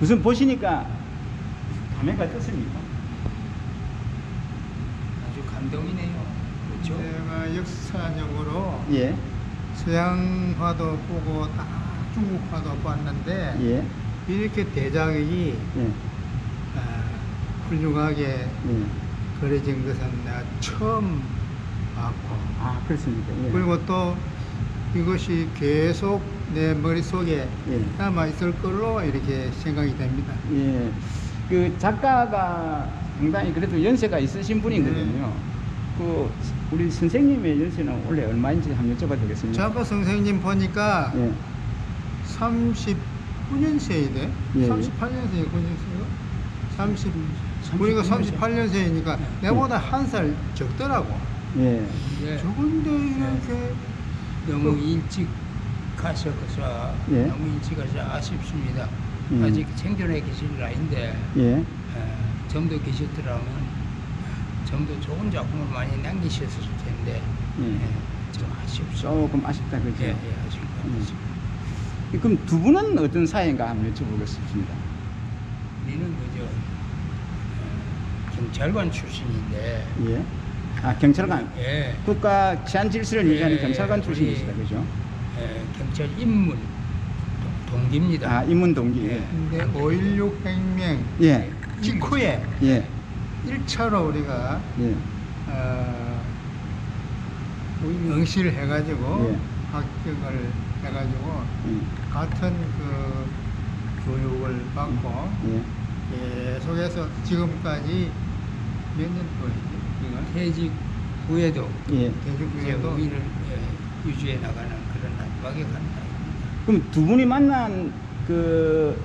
우선 보시니까 감회가 어떻습니까? 아주 감동이네요. 그렇죠? 제가 역사적으로 예, 서양화도 보고 다 중국화도 봤는데 예, 이렇게 대작이 예, 아, 훌륭하게 예. 그려진 것은 내가 처음 봤고 아, 그렇습니까? 예. 그리고 또 이것이 계속 내 머릿속에 예. 남아 있을 걸로 이렇게 생각이 됩니다. 예, 그 작가가 상당히 그래도 연세가 있으신 분이거든요. 그 우리 선생님의 연세는 원래 얼마인지 한번 여쭤봐도 되겠습니까? 작가 선생님 보니까 예, 39년생이네. 예. 38년생이 9년생이요? 30. 39 우리가 년생. 38년생이니까 내보다 한 살 적더라고. 예, 예. 적은데 이렇게 너무 일찍 가셔서 예. 너무 일찍 가서 아쉽습니다. 음. 아직 생존해 계실 나이인데 예, 에, 좀더 계셨더라면 좀 더 좋은 작품을 많이 남기셨을 텐데 예. 에, 좀 아쉽죠. 조금 아쉽다 그죠? 예, 예, 것 음. 그럼 두 분은 어떤 사이인가 한번 여쭤보겠습니다. 우리는 그저 에, 경찰관 출신인데 예, 아 경찰관, 예, 국가 치안 질서를 유지하는 예, 경찰관 예, 출신이시다 우리- 그죠? 에, 경찰 입문 동- 동기입니다. 아 인문 동기. 예. 근데 5.16 혁명 예, 직후에 예, 1차로 우리가 예, 어, 응시를 해가지고 예. 합격을 해가지고 예, 같은 그 교육을 받고 예. 계속해서 지금까지 몇 년? 이건 퇴직 후에도 예. 대중 이제 교육도 우위를 예, 유지해 나가는 그런 가는 나입니다. 그럼 두 분이 만난 그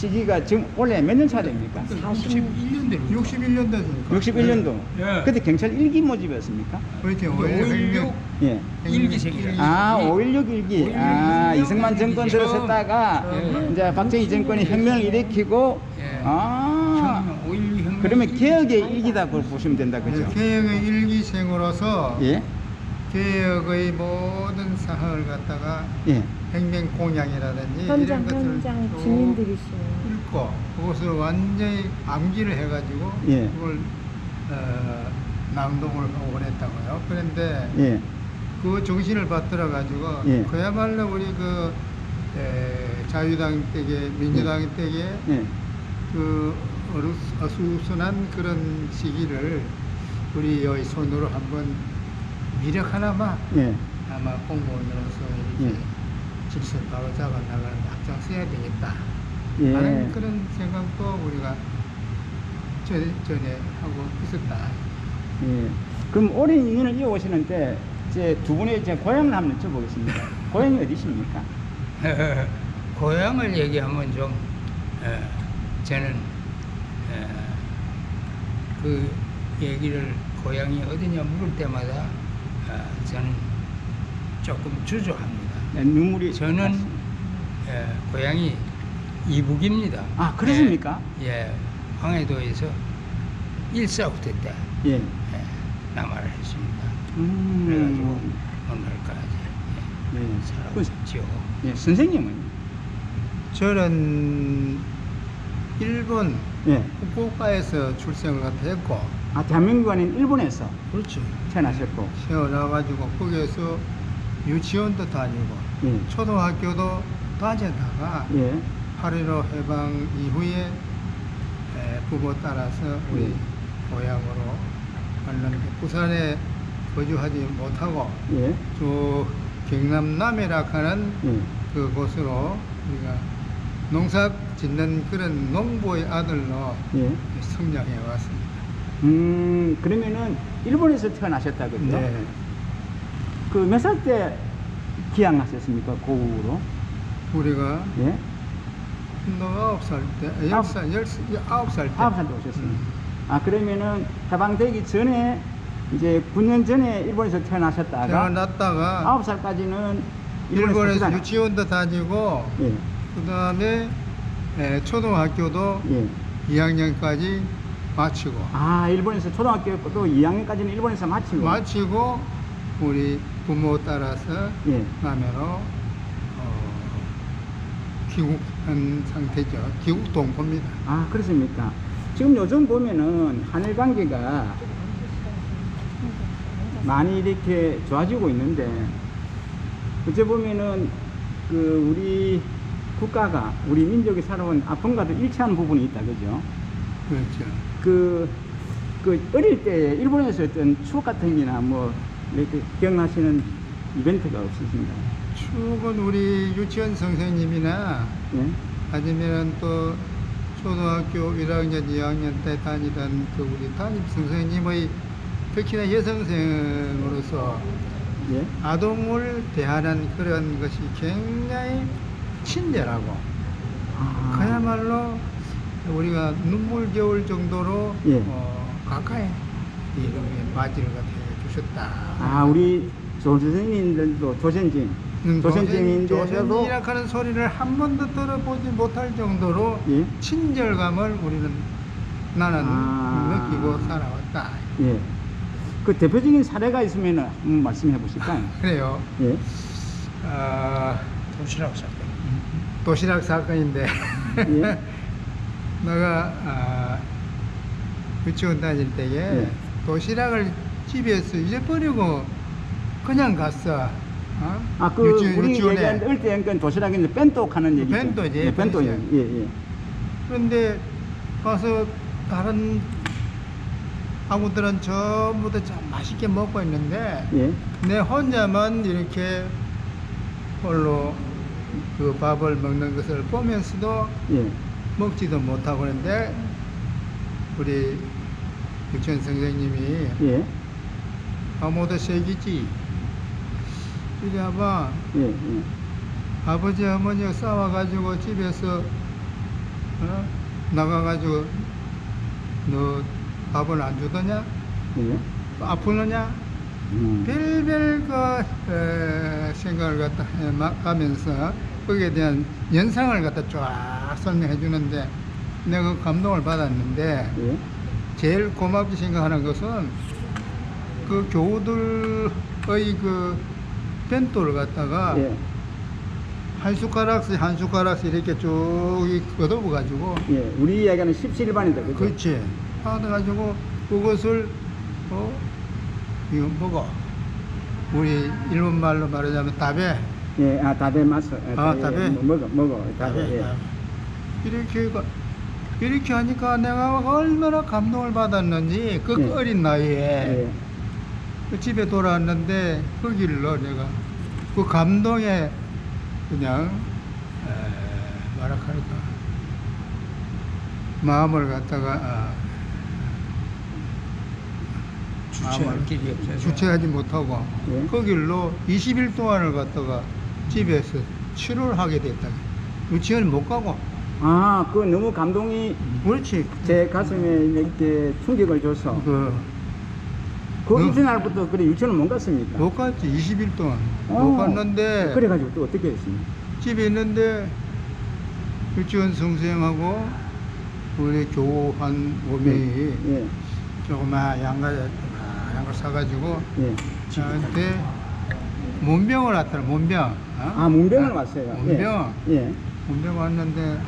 시기가 지금 원래 몇년 차 됩니까? 61년대로 61년 되니까 61년도. 예. 그때 경찰 일기 모집이었습니까? 그렇게 5.16 5.16 예. 일기생이라. 아, 예. 5.16 일기. 아, 5.16 이승만 일기죠. 썼다가 예. 이제 박정희 정권이 혁명을 일으키고 예. 아. 혁명, 5.16 혁명 그러면. 개혁의 일기다 고 보시면 된다 그죠? 개혁의 일기생으로서 예. 개혁의 모든 사항을 갖다가 예. 혁명 공약이라든지 현장 이런 것들을 현장 쭉 주민들이시네요. 읽고 그것을 완전히 암기를 해가지고 예. 그걸 어, 낭독을 하고 그랬다고요. 그런데 예. 그 정신을 받들어 가지고 예. 그야말로 우리 그 에, 자유당 때에 민주당 때에 예. 그 어루- 어수선한 그런 시기를 우리의 손으로 한번 미력 하나만 예. 아마 공무원으로서 이렇게 예. 질서를 바로 잡아 나가는 앞장 써야 되겠다 예. 하는 그런 생각도 우리가 전, 전에 하고 있었다. 예. 그럼 오랜 인연을 이어오시는데 이제 두 분의 이제 고향을 한번 여쭤보겠습니다. 고향이 어디십니까? 고향을 얘기하면 좀 에, 저는 에, 그 얘기를 고향이 어디냐 물을 때마다 아, 저는 조금 주저합니다. 네, 눈물이 저는. 에, 고향이 이북입니다. 아, 그렇습니까? 예, 예, 황해도에서 일사후퇴 때 예. 예, 남아를 했습니다. 음. 그래가지고 오늘까지 예. 예, 그, 살았지요. 예. 선생님은 저는 일본 예. 후쿠오카에서 출생을 했고 아 대한민국 아닌 일본에서 그렇죠. 태어나셨고 태어나가지고 거기에서 유치원도 다니고 예. 초등학교도 다니다가 예. 8.15 해방 이후에 에, 부모 따라서 우리 예. 고향으로 갔는데 부산에 거주하지 못하고 예. 저 경남 남해라 하는 예. 그곳으로 우리가 농사 짓는 그런 농부의 아들로 예. 성장해 왔습니다. 음 그러면은 일본에서 태어나셨다 그죠? 네. 그몇 살 때 기양하셨습니까 고국으로? 우리가 예. 너 아홉 살 때, 아홉- 열 살, 열 살, 아홉 살 때. 아홉 살 때 오셨습니다. 음. 아 그러면은 해방되기 전에 이제 9년 전에 일본에서 태어나셨다가 태어났다가 아홉 살까지는 일본에서 살다가- 유치원도 다니고 예. 그 다음에 초등학교도 예. 2학년까지 마치고 아 일본에서 초등학교도 2학년까지는 일본에서 마치고 마치고 우리 부모 따라서 예. 남해로 어, 귀국한 상태죠. 귀국 동포입니다. 아, 그렇습니까? 지금 요즘 보면은 한일 관계가 많이 이렇게 좋아지고 있는데, 어째 보면은 그 우리 국가가, 우리 민족이 살아온 아픔과도 일치하는 부분이 있다, 그죠? 그렇죠. 그, 그 어릴 때 일본에서 어떤 추억 같은 게나 뭐, 이렇게 기억나시는 이벤트가 없으신가요? 추억은 우리 유치원 선생님이나 예? 아니면 또 초등학교 1학년, 2학년 때 다니던 그 우리 담임 선생님의 특히나 여성생으로서 예? 아동을 대하는 그런 것이 굉장히 친절하고 아, 그야말로 우리가 눈물겨울 정도로 예. 어, 가까이 이렇게 맞이를 갖다 해주셨다. 아, 우리 조선인들도 조선진, 음, 조선진인데도 하는 소리를 한 번도 들어보지 못할 정도로 예? 친절감을 우리는 나는 아. 느끼고 살아왔다. 예. 그 대표적인 사례가 있으면 한번 말씀해 보실까요? 그래요. 예. 아, 도시락 사건. 도시락 사건인데 예. 내가 아, 유치원 다닐 때에 예. 도시락을 집에서 잊어버리고 그냥 갔어. 어? 아, 그 유치원, 우리 유치원에. 얘기하는 어릴 때 그러니까 도시락인데 벤또 하는 얘기죠. 벤또지, 예. 얘기. 예, 예. 그런데 가서 다른 아구들은 전부 다 참 맛있게 먹고 있는데 예. 내 혼자만 이렇게 홀로 그 밥을 먹는 것을 보면서도 예. 먹지도 못하고 그런데 우리 유치원 선생님이 예. 아무도 새기지 이리 와봐 예. 예. 아버지 어머니가 싸워가지고 집에서 어? 나가가지고 너 밥을 안 주더냐 예. 아프느냐 음. 별별 그 에, 생각을 갖다 해 마- 하면서 거기에 대한 연상을 갖다 쫙 설명해 주는데 내가 그 감동을 받았는데 예. 제일 고맙게 생각하는 것은 그 교우들의 그 벤또를 갖다가 예. 한 숟가락씩 한 숟가락씩 이렇게 쭉 걷어버 가지고 예. 우리 이야기하는 17반이다. 그죠? 그렇지 받아 가지고 그것을 어 이거 먹어 우리 일본 말로 말하자면 다베 예. 아, 맞어. 예, 아, 예, 다배. 뭐, 먹어. 먹어. 다베 예. 다베. 이렇게 가- 이렇게 하니까 내가 얼마나 감동을 받았는지 그 예. 어린 나이에 예. 그 집에 돌아왔는데 거길로 내가 그 감동에 그냥 에, 뭐라 할까 마음을 갖다가 아, 주체할 길이 없어서. 주체하지 못하고 예. 그 길로 20일 동안을 갖다가 집에서 치료를 하게 됐다. 유치원 못 가고 아, 그 너무 감동이 그렇지 제 가슴에 이렇게 충격을 줘서 그그 그- 이튿날부터 그래 유치원을 못 갔습니까? 못 갔지 20일 동안 어. 못 갔는데 그래가지고 또 어떻게 했습니까? 집에 있는데 유치원 선생하고 우리 교한 오명이 예, 조그마 양가 조그마한 걸 사가지고 예. 저한테 문병을 왔더라 문병 어? 아, 문병을 왔어요. 문병 예. 예. 문병 왔는데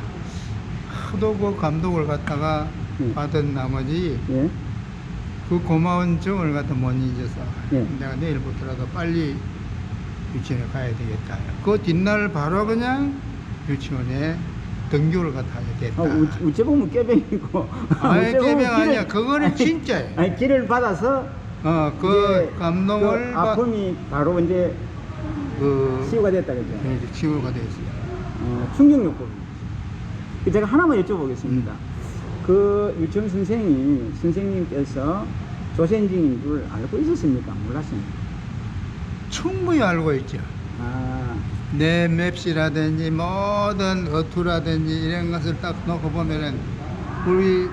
하도 그 감독을 갖다가 예. 받은 나머지 예. 그 고마운 정을 갖다 못 잊어서 예. 내가 내일부터라도 빨리 유치원에 가야 되겠다. 그 뒷날 바로 그냥 유치원에 등교를 갖다 하게 됐다. 아, 우, 우째 보면 깨병이고. 아니 개명 아니야. 그거는 아니, 진짜야. 아니, 길을 받아서 어, 그 감동을 그 받- 아픔이 바로 이제 그 치유가 됐다 그죠? 이제 치유가 됐어요. 어, 충격요법. 그 제가 하나만 여쭤보겠습니다. 그 유치원 선생이 선생님께서 조선인인 줄 알고 있었습니까? 몰랐습니까? 충분히 알고 있죠. 아, 내 맵시라든지 모든 어투라든지 이런 것을 딱 놓고 보면은 우리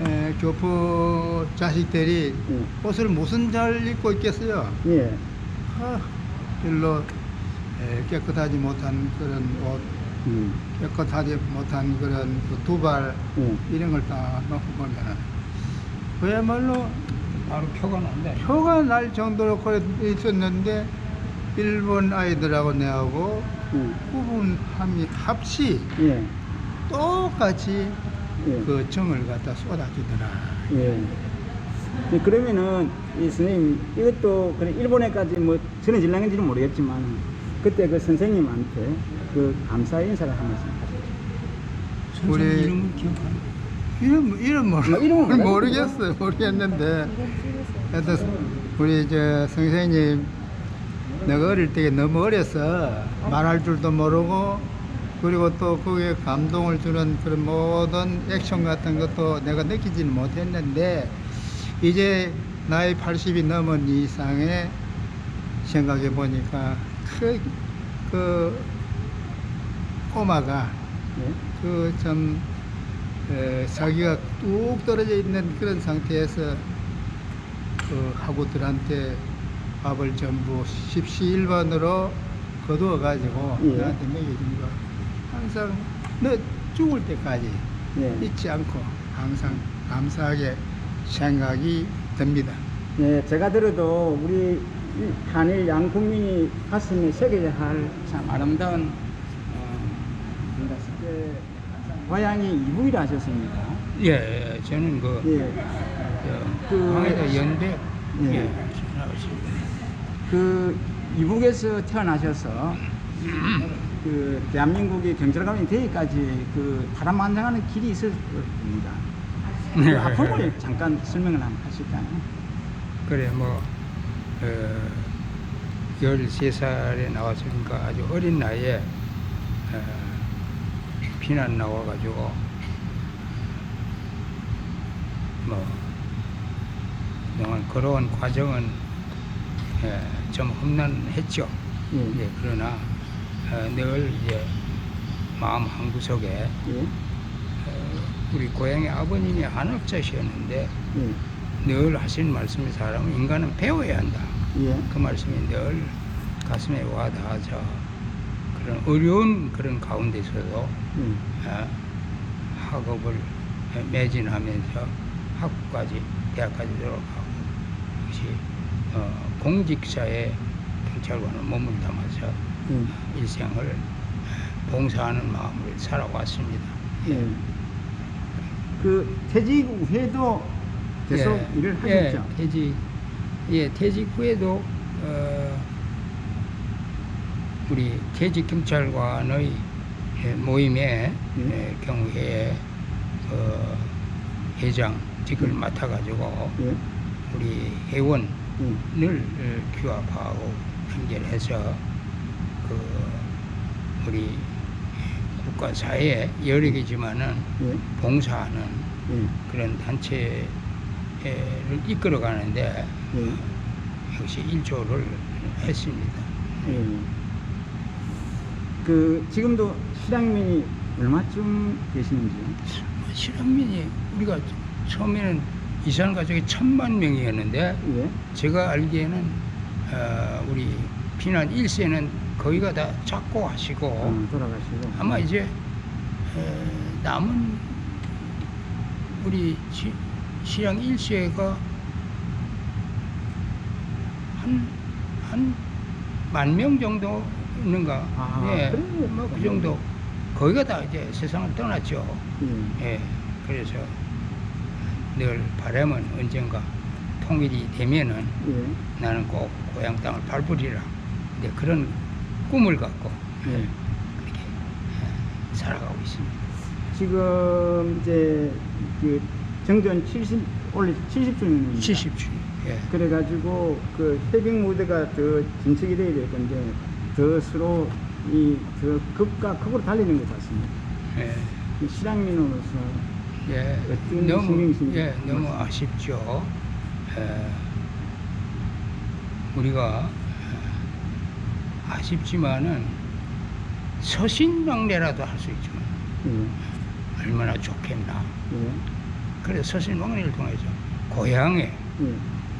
에, 교포 자식들이 예. 옷을 무슨 잘 입고 있겠어요? 예. 아, 별로 에, 깨끗하지 못한 그런 옷, 음, 깨끗하지 못한 그런 그 두발 예. 이런 걸 딱 놓고 보면은 그야말로 바로 표가 난다. 표가 날 정도로 그래 있었는데 일본 아이들하고 내하고 예. 구분함이 합시 예. 똑같이 예. 그 정을 갖다 쏟아주더라. 예. 예, 그러면은 이 선생님 이것도 그래 일본에까지 뭐 저는 질랑인지는 모르겠지만 그때 그 선생님한테 그 감사 인사를 하면서 우리- 이름은 기억하는 이름 이름 모르, 뭐 이름은 몰라요? 모르겠어요. 모르겠는데. 하여튼 우리 저 선생님 내가 어릴 때 너무 어려서 말할 줄도 모르고 그리고 또 거기에 감동을 주는 그런 모든 액션 같은 것도 내가 느끼지는 못했는데 이제 나이 80이 넘은 이상에 생각해 보니까 그, 그 꼬마가 예. 그참 자기가 뚝 떨어져 있는 그런 상태에서 그 하구들한테 밥을 전부 십시일반으로 거두어 가지고 예. 나한테 먹여준 거 항상 너 죽을 때까지 예. 잊지 않고 항상 감사하게 생각이 듭니다. 예, 제가 들어도 우리 이 한일 양 국민이 가슴에 새겨야 할 참 아름다운 어, 뭔가 예, 고향이 이북이라 하셨습니다. 예, 저는 그, 예. 그 그- 황해도 연대 예. 예. 그 이북에서 태어나셔서 그 대한민국의 경찰관이 되기까지 그 파란만장하는 길이 있을 겁니다. 그 아픔을 잠깐 설명을 한번 하실까요? 그래 뭐 어, 13살에 나왔으니까 아주 어린 나이에 어, 피난 나와가지고 뭐 그동안 걸어온 과정은 예, 좀 험난했죠. 예. 예, 그러나 어, 늘 이제 마음 한 구석에 예. 어, 우리 고향의 아버님이 한업자셨는데 예. 늘 하신 말씀이 사람은 인간은 배워야 한다. 예. 그 말씀이 늘 가슴에 와 닿아서 그런 어려운 그런 가운데서도 예. 어, 학업을 매진하면서 학부까지 대학까지 들어가고 역시 어, 공직사에 경찰관을 몸을 담아서 예. 일생을 봉사하는 마음으로 살아왔습니다. 예. 그 퇴직 후에도 계속 예, 일을 예, 하셨죠? 퇴직, 예, 퇴직 후에도 어, 우리 퇴직 경찰관의 예, 모임에 음. 예, 경우에 어, 회장직을 음. 맡아가지고 예. 우리 회원을 예. 어, 규합하고 연결해서 그 우리 국가 사회에 여러 개지만은 예. 봉사하는 예. 그런 단체를 이끌어 가는데 예. 역시 일조를 했습니다. 예. 그 지금도 실향민이 얼마쯤 되시는지요? 실현민이 우리가 처음에는 이산 가족이 천만 명이었는데 예. 제가 알기에는 어, 우리 피난 1세는 거기가 다 작고 하시고 어, 돌아가시고. 아마 이제 에, 남은 우리 시, 시양 1세가 한 한 만 명 정도 있는가? 아, 예, 그래요? 뭐그 정도. 거기가 다 이제 세상을 떠났죠. 예. 예, 그래서 늘 바람은 언젠가 통일이 되면은 예. 나는 꼭 고향 땅을 밟으리라. 근데 그런 꿈을 갖고 예. 그렇게 예, 살아가고 있습니다. 지금 이제 그 정전 70 원래 70주년입니다. 70주. 예. 그래가지고 그 해빙 무대가 더 진척이 돼야 될 건데 더 서로 이더 극과 극으로 달리는 것 같습니다. 예. 이 실향민으로서 예. 어떤 너무 예, 너무 아쉽죠. 예. 우리가 예, 아쉽지만은 서신망례라도 할 수 있지만 예. 얼마나 좋겠나. 예. 그래서 서신망례를 통해서 고향에 예.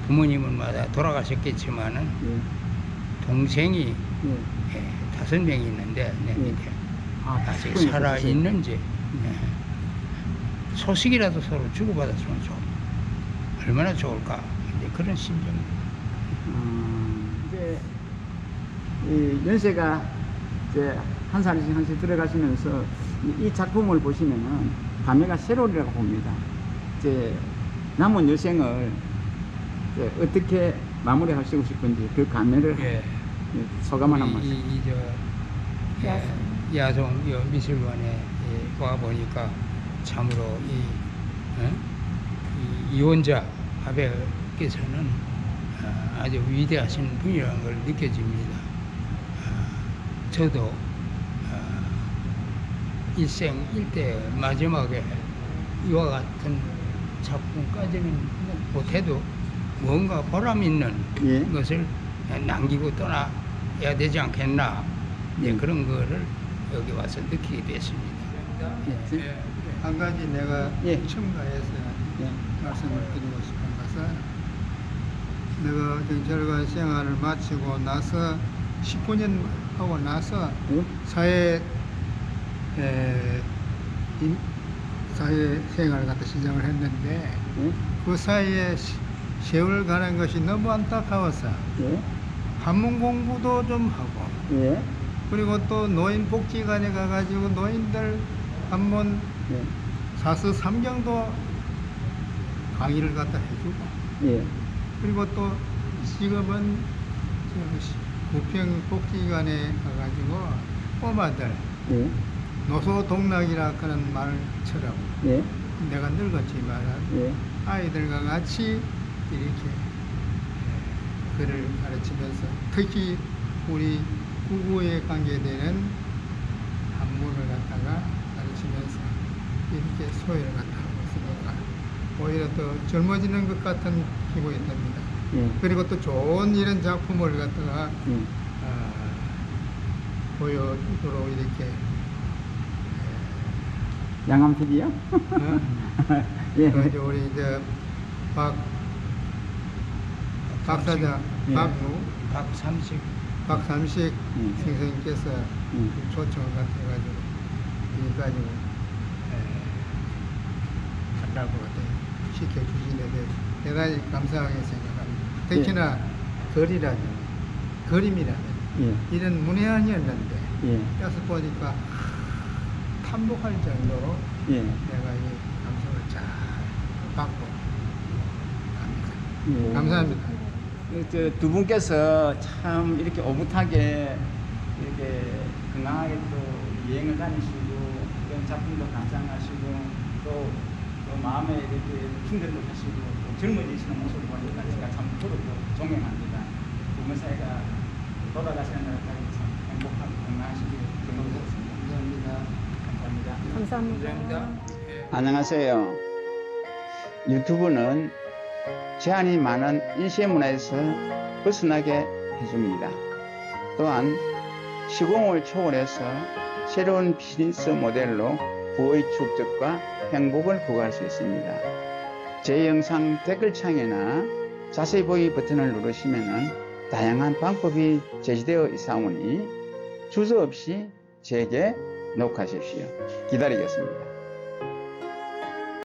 부모님은 마다 돌아가셨겠지만은 예. 동생이 예. 예, 다섯 명이 있는데 내 예. 밑에 아, 아직 살아. 있는지 음. 예. 소식이라도 서로 주고받았으면 좋 얼마나 좋을까 이제 그런 심정 음, 이제 이 연세가 이제 한 살씩 한 살씩 들어가시면서 이, 이 작품을 보시면은 감회가 새로우리라고 봅니다. 이제 남은 여생을 이제 어떻게 마무리하시고 싶은지 그 감회를 예. 예, 소감 하나만. 이, 이, 저, 예, 야송 여 미술관에 예, 와 보니까 참으로 이, 어? 이 이원자 아베께서는 어, 아주 위대하신 분이라는 걸 느껴집니다. 어, 저도 어, 일생 일대 마지막에 이와 같은 작품까지는 못해도 뭔가 보람 있는 예. 것을 남기고 떠나야 되지 않겠나 음. 그런 거를 여기 와서 느끼게 됐습니다. 예. 한 가지 내가 예. 첨가해서 예. 말씀을 드리고 싶은 것은 내가 경찰관 생활을 마치고 나서 19년 하고 나서 예? 사회 에, 인- 사회 생활을 갖다 시작을 했는데 예? 그 사이에 시- 세월 가는 것이 너무 안타까워서 예? 한문 공부도 좀 하고 예? 그리고 또 노인복지관에 가가지고 노인들 한번 예? 사서 삼경도 강의를 갖다 해주고 예? 그리고 또 지금은 저 시- 부평 복지관에 가가지고 꼬마들 예? 노소 동락이라 그런 말처럼 예? 내가 늙었지만 예? 아이들과 같이 이렇게 글을 가르치면서 특히 우리 구구에 관계되는 한문을 갖다가 가르치면서 이렇게 소외를 갖다 하고 있으니까 오히려 더 젊어지는 것 같은 기분이 듭니다. 예? 그리고 또 좋은 이런 작품을 갖다가 예? 아, 보여주도록 이렇게 양암 PD요? 어? 예. 그래서 우리 이제 박 박사장 예. 박무 박삼식 박삼식 음. 선생님께서 음. 초청을 같아가지고 여기까지 한다고 시켜주시는데 대단히 감사하게 생각합니다. 특히나 글이라면 그림이라면 예. 이런 문외한이었는데 예. 여기서 보니까 탐복할 정도로 예. 내가 이 감성을 잘 받고 갑니다. 예. 감사합니다. 두 분께서 참 이렇게 오붓하게 이렇게 건강하게 또 여행을 다니시고 이런 작품도 감상하시고 또, 또 마음에 이렇게 충전도 하시고 또 젊어지시는 모습을 보니까 제가 참또 존경합니다. 두분 사이가 돌아가시는 날까지 참 행복하고 건강하시길 기원드리겠습니다. 감사합니다. 감사합니다. 안녕하세요. 유튜브는 제한이 많은 인쇄 문화에서 벗어나게 해줍니다. 또한 시공을 초월해서 새로운 비즈니스 모델로 부의 축적과 행복을 부과할 수 있습니다. 제 영상 댓글창에나 자세히 보기 버튼을 누르시면 다양한 방법이 제시되어 있사오니 주저 없이 제게 녹화하십시오. 기다리겠습니다.